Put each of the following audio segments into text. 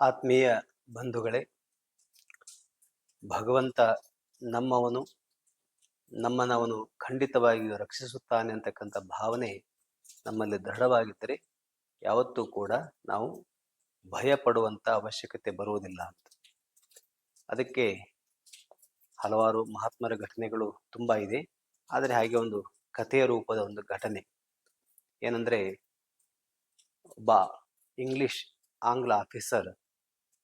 ಆತ್ಮೀಯ ಬಂಧುಗಳೇ, ಭಗವಂತ ನಮ್ಮವನು, ನಮ್ಮನವನು ಖಂಡಿತವಾಗಿಯೂ ರಕ್ಷಿಸುತ್ತಾನೆ ಅಂತಕ್ಕಂಥ ಭಾವನೆ ನಮ್ಮಲ್ಲಿ ದೃಢವಾಗಿದ್ದರೆ ಯಾವತ್ತೂ ಕೂಡ ನಾವು ಭಯ ಪಡುವಂಥ ಅವಶ್ಯಕತೆ ಬರುವುದಿಲ್ಲ ಅಂತ. ಅದಕ್ಕೆ ಹಲವಾರು ಮಹಾತ್ಮರ ಘಟನೆಗಳು ತುಂಬ ಇದೆ. ಆದರೆ ಹಾಗೆ ಒಂದು ಕಥೆಯ ರೂಪದ ಒಂದು ಘಟನೆ. ಏನಂದ್ರೆ ಒಬ್ಬ ಇಂಗ್ಲಿಷ್, ಆಂಗ್ಲ ಆಫೀಸರ್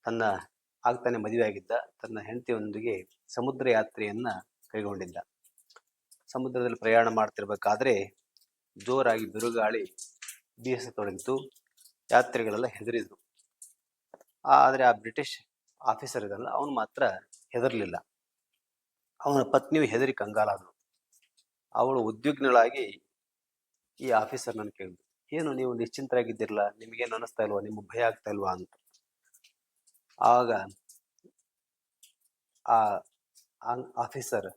ತನ್ನ ಆಗ್ತಾನೆ ಮದುವೆಯಾಗಿದ್ದ ತನ್ನ ಹೆಂಡತಿಯೊಂದಿಗೆ ಸಮುದ್ರ ಯಾತ್ರೆಯನ್ನ ಕೈಗೊಂಡಿದ್ದ. ಸಮುದ್ರದಲ್ಲಿ ಪ್ರಯಾಣ ಮಾಡ್ತಿರ್ಬೇಕಾದ್ರೆ ಜೋರಾಗಿ ಬಿರುಗಾಳಿ ಬೀಸತೊಡಗಿತು. ಯಾತ್ರೆಗಳೆಲ್ಲ ಹೆದರಿದ್ರು. ಆದರೆ ಆ ಬ್ರಿಟಿಷ್ ಆಫೀಸರ್ ಇದಲ್ಲ ಅವನು ಮಾತ್ರ ಹೆದರಲಿಲ್ಲ. ಅವನ ಪತ್ನಿಯು ಹೆದರಿ ಕಂಗಾಲಾದಳು. ಅವಳು ಉದ್ವಿಗ್ನಳಾಗಿ ಈ ಆಫೀಸರ್ ನನ್ನ ಕೇಳಿದ್ರು ಏನು, ನೀವು ನಿಶ್ಚಿಂತರಾಗಿದ್ದಿರಲ್ಲ? ನಿಮಗೇನು ಅನ್ನಿಸ್ತಾ ಇಲ್ವಾ? ನಿಮ್ಗೆ ಭಯ ಆಗ್ತಾ ಇಲ್ವಾ? ಅಂತ. ಆಗ ಆ ಆಫೀಸರ್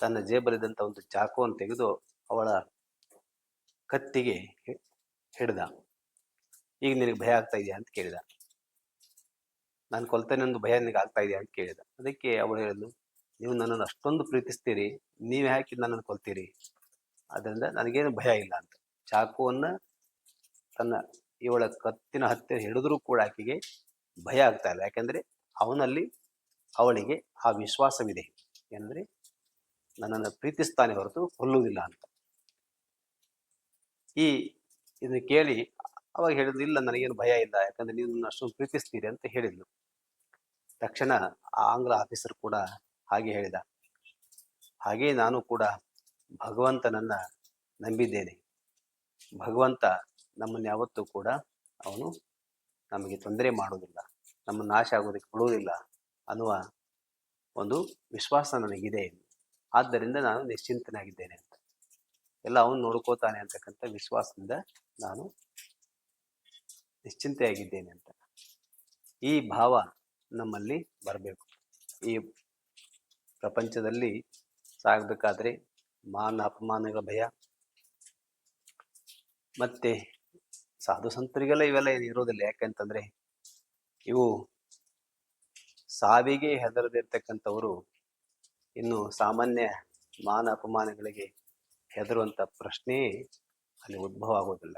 ತನ್ನ ಜೇಬಲಿದ್ದಂತ ಒಂದು ಚಾಕುವನ್ನು ತೆಗೆದು ಅವಳ ಕತ್ತಿಗೆ ಹಿಡ್ದ. ಈಗ ನಿನಗೆ ಭಯ ಆಗ್ತಾ ಇದೆಯಾ? ಅಂತ ಕೇಳಿದ. ನಾನು ಕೊಲ್ತೇನೆ ಒಂದು ಭಯ ನಿನಗೆ ಆಗ್ತಾ ಇದೆಯಾ? ಅಂತ ಕೇಳಿದ. ಅದಕ್ಕೆ ಅವಳು ಹೇಳಿದ್ಲು, ನೀವು ನನ್ನನ್ನು ಅಷ್ಟೊಂದು ಪ್ರೀತಿಸ್ತೀರಿ, ನೀವು ಹಾಕಿ ನನ್ನನ್ನು ಕೊಲ್ತೀರಿ. ಅದರಿಂದ ನನಗೇನು ಭಯ ಇಲ್ಲ ಅಂತ. ಚಾಕುವನ್ನ ತನ್ನ ಇವಳ ಕತ್ತಿನ ಹತ್ತಿರ ಹಿಡಿದ್ರೂ ಕೂಡ ಆಕೆಗೆ ಭಯ ಆಗ್ತಾ ಇಲ್ಲ. ಯಾಕಂದ್ರೆ ಅವನಲ್ಲಿ ಅವಳಿಗೆ ಆ ವಿಶ್ವಾಸವಿದೆ. ಏನಂದ್ರೆ ನನ್ನನ್ನು ಪ್ರೀತಿಸ್ತಾನೆ ಹೊರತು ಕೊಲ್ಲುವುದಿಲ್ಲ ಅಂತ. ಈ ಇದನ್ನು ಕೇಳಿ ಅವಾಗ ಹೇಳಿದ್ರು, ಇಲ್ಲ, ನನಗೇನು ಭಯ ಇಲ್ಲ, ಯಾಕಂದ್ರೆ ನೀವು ಅಷ್ಟೊಂದು ಪ್ರೀತಿಸ್ತೀರಿ ಅಂತ ಹೇಳಿದ್ಲು ತಕ್ಷಣ ಆ ಆಂಗ್ಲ ಆಫೀಸರ್ ಕೂಡ ಹಾಗೆ ಹೇಳಿದ. ಹಾಗೆ ನಾನು ಕೂಡ ಭಗವಂತನನ್ನ ನಂಬಿದ್ದೇನೆ. ಭಗವಂತ ನಮ್ಮನ್ನು ಯಾವತ್ತೂ ಕೂಡ ಅವನು ನಮಗೆ ತೊಂದರೆ ಮಾಡುವುದಿಲ್ಲ ನಮ್ಮ ನಾಶ ಆಗೋದಕ್ಕೆ ಬಿಡುವುದಿಲ್ಲ ಅನ್ನುವ ಒಂದು ವಿಶ್ವಾಸ ನನಗಿದೆ ಆದ್ದರಿಂದ ನಾನು ನಿಶ್ಚಿಂತನಾಗಿದ್ದೇನೆ ಅಂತ. ಎಲ್ಲ ಅವನು ನೋಡ್ಕೋತಾನೆ ಅಂತಕ್ಕಂಥ ವಿಶ್ವಾಸದಿಂದ ನಾನು ನಿಶ್ಚಿಂತೆಯಾಗಿದ್ದೇನೆ ಅಂತ. ಈ ಭಾವ ನಮ್ಮಲ್ಲಿ ಬರಬೇಕು. ಈ ಪ್ರಪಂಚದಲ್ಲಿ ಸಾಗಬೇಕಾದ್ರೆ ಮಾನ, ಅಪಮಾನಗಳ ಭಯ, ಮತ್ತೆ ಸಾಧು ಸಂತರಿಗೆಲ್ಲ ಇವೆಲ್ಲ ಏನು ಇರೋದಿಲ್ಲ ಯಾಕಂತಂದ್ರೆ ಇವು ಸಾವಿಗೆ ಹೆದರದಿರ್ತಕ್ಕಂಥವರು ಇನ್ನು ಸಾಮಾನ್ಯ ಮಾನ ಅಪಮಾನಗಳಿಗೆ ಹೆದರುವಂತ ಪ್ರಶ್ನೆ ಅಲ್ಲಿ ಉದ್ಭವ ಆಗೋದಿಲ್ಲ.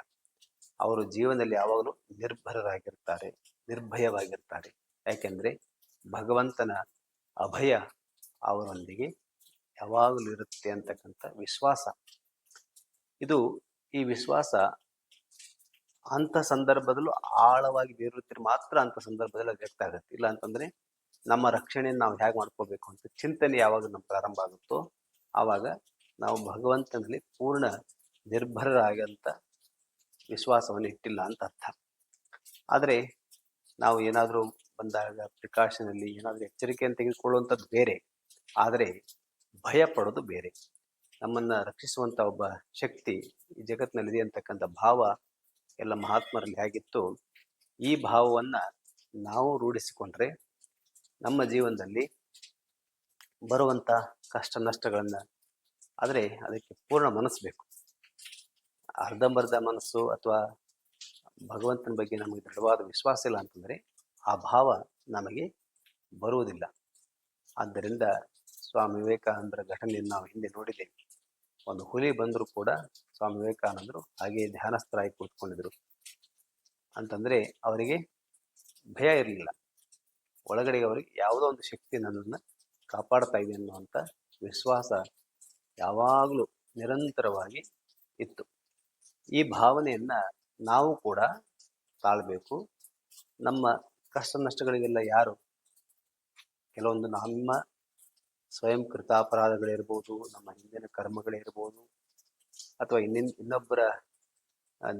ಅವರು ಜೀವನದಲ್ಲಿ ಯಾವಾಗಲೂ ನಿರ್ಭರರಾಗಿರ್ತಾರೆ, ನಿರ್ಭಯವಾಗಿರ್ತಾರೆ. ಯಾಕೆಂದ್ರೆ ಭಗವಂತನ ಅಭಯ ಅವರೊಂದಿಗೆ ಯಾವಾಗಲೂ ಇರುತ್ತೆ ಅಂತಕ್ಕಂಥ ವಿಶ್ವಾಸ. ಇದು ಈ ವಿಶ್ವಾಸ ಅಂತ ಸಂದರ್ಭದಲ್ಲೂ ಆಳವಾಗಿ ಬೇರುತ್ತಿರ ಮಾತ್ರ ಅಂತ ಸಂದರ್ಭದಲ್ಲಿ ಅದು ವ್ಯಕ್ತ ಆಗುತ್ತೆ. ಇಲ್ಲ ಅಂತಂದ್ರೆ ನಮ್ಮ ರಕ್ಷಣೆಯನ್ನು ನಾವು ಹೇಗೆ ಮಾಡ್ಕೋಬೇಕು ಅಂತ ಚಿಂತನೆ ಯಾವಾಗ ನಮ್ಮ ಪ್ರಾರಂಭ ಆಗುತ್ತೋ ಆವಾಗ ನಾವು ಭಗವಂತನಲ್ಲಿ ಪೂರ್ಣ ನಿರ್ಭರರಾಗಂತ ವಿಶ್ವಾಸವನ್ನು ಇಟ್ಟಿಲ್ಲ ಅಂತ ಅರ್ಥ. ಆದರೆ ನಾವು ಏನಾದರೂ ಬಂದಾಗ ಪ್ರಿಕಾಷನಲ್ಲಿ ಏನಾದರೂ ಎಚ್ಚರಿಕೆಯನ್ನು ತೆಗೆದುಕೊಳ್ಳುವಂಥದ್ದು ಬೇರೆ. ಆದರೆ ಭಯ ಪಡೋದು ಬೇರೆ. ನಮ್ಮನ್ನ ರಕ್ಷಿಸುವಂತ ಒಬ್ಬ ಶಕ್ತಿ ಈ ಜಗತ್ತಿನಲ್ಲಿದೆ ಅಂತಕ್ಕಂಥ ಭಾವ ಎಲ್ಲ ಮಹಾತ್ಮರಲ್ಲಿ ಹೇಗಿತ್ತು, ಈ ಭಾವವನ್ನ ನಾವು ರೂಢಿಸಿಕೊಂಡ್ರೆ ನಮ್ಮ ಜೀವನದಲ್ಲಿ ಬರುವಂತ ಕಷ್ಟ ನಷ್ಟಗಳನ್ನು, ಆದರೆ ಅದಕ್ಕೆ ಪೂರ್ಣ ಮನಸ್ಸು ಬೇಕು. ಅರ್ಧಂಬರ್ಧ ಮನಸ್ಸು ಅಥವಾ ಭಗವಂತನ ಬಗ್ಗೆ ನಮಗೆ ದೃಢವಾದ ವಿಶ್ವಾಸ ಇಲ್ಲ ಅಂತಂದ್ರೆ ಆ ಭಾವ ನಮಗೆ ಬರುವುದಿಲ್ಲ. ಆದ್ದರಿಂದ ಸ್ವಾಮಿ ವಿವೇಕಾನಂದರ ಘಟನೆಯನ್ನು ನಾವು ಹಿಂದೆ ನೋಡಿದ್ದೇವೆ. ಒಂದು ಹುಲಿ ಬಂದರೂ ಕೂಡ ಸ್ವಾಮಿ ವಿವೇಕಾನಂದರು ಹಾಗೆ ಧ್ಯಾನಸ್ಥರಾಗಿ ಕೂತ್ಕೊಂಡಿದ್ರು. ಅಂತಂದರೆ ಅವರಿಗೆ ಭಯ ಇರಲಿಲ್ಲ. ಒಳಗಡೆ ಅವರಿಗೆ ಯಾವುದೋ ಒಂದು ಶಕ್ತಿ ನನ್ನನ್ನು ಕಾಪಾಡ್ತಾ ಇದೆ ಅನ್ನುವಂಥ ವಿಶ್ವಾಸ ಯಾವಾಗಲೂ ನಿರಂತರವಾಗಿ ಇತ್ತು. ಈ ಭಾವನೆಯನ್ನ ನಾವು ಕೂಡ ತಾಳ್ಬೇಕು. ನಮ್ಮ ಕಷ್ಟ ನಷ್ಟಗಳಿಗೆಲ್ಲ ಯಾರು? ಕೆಲವೊಂದು ನಮ್ಮ ಸ್ವಯಂ ಕೃತಾಪರಾಧಗಳಿರ್ಬೋದು, ನಮ್ಮ ಹಿಂದಿನ ಕರ್ಮಗಳಿರ್ಬೋದು, ಅಥವಾ ಇನ್ನಿನ್, ಇನ್ನೊಬ್ಬರ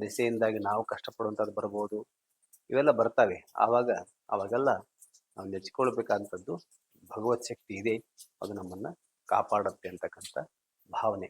ದಿಸೆಯಿಂದಾಗಿ ನಾವು ಕಷ್ಟಪಡುವಂಥದ್ದು ಬರ್ಬೋದು. ಇವೆಲ್ಲ ಬರ್ತವೆ. ಆವಾಗ, ಅವಾಗೆಲ್ಲ ನಾವು ನೆಚ್ಕೊಳ್ಬೇಕಾದಂಥದ್ದು ಭಗವತ್ ಶಕ್ತಿ ಇದೆ. ಅದು ನಮ್ಮನ್ನ ಕಾಪಾಡುತ್ತೆ ಅಂತಕ್ಕಂಥ ಭಾವನೆ.